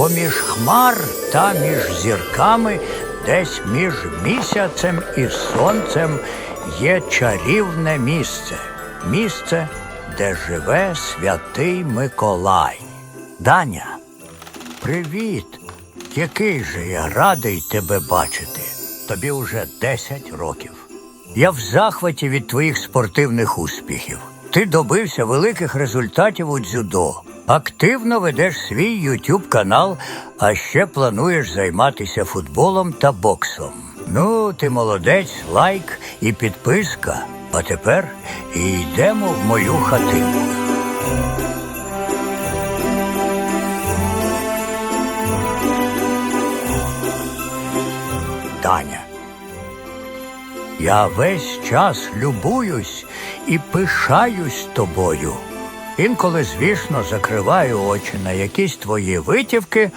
поміж хмар та між зірками, десь між місяцем і сонцем є чарівне місце. Місце, де живе святий Миколай. Даня, привіт! Який же я радий тебе бачити. Тобі уже 10 років. Я в захваті від твоїх спортивних успіхів. Ти добився великих результатів у дзюдо. Активно ведеш свій YouTube канал, а ще плануєш займатися футболом та боксом. Ну, ти молодець, лайк і підписка. А тепер йдемо в мою хатинку. Таня. Я весь час любуюсь і пишаюсь тобою. Інколи, звісно, закриваю очі на якісь твої витівки,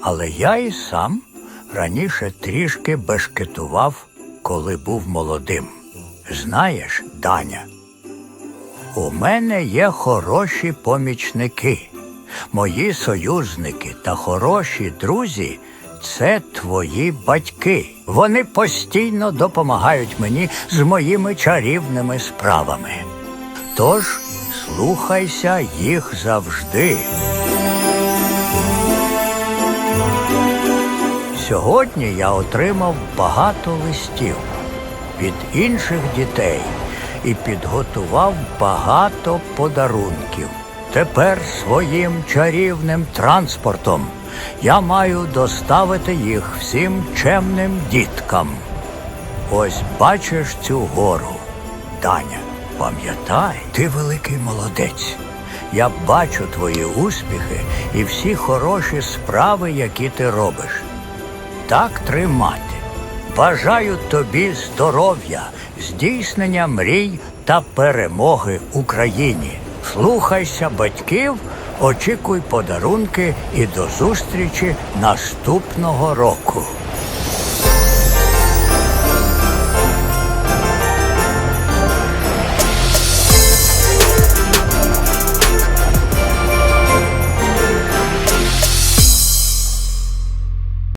але я і сам раніше трішки бешкетував, коли був молодим. Знаєш, Даня, у мене є хороші помічники. Мої союзники та хороші друзі це твої батьки. Вони постійно допомагають мені з моїми чарівними справами. Тож слухайся їх завжди. Сьогодні я отримав багато листів від інших дітей і підготував багато подарунків. Тепер своїм чарівним транспортом я маю доставити їх всім чемним діткам. Ось бачиш цю гору, Даня. Пам'ятай, ти великий молодець. Я бачу твої успіхи і всі хороші справи, які ти робиш. Так тримати. Бажаю тобі здоров'я, здійснення мрій та перемоги Україні. Слухайся батьків, очікуй подарунки і до зустрічі наступного року.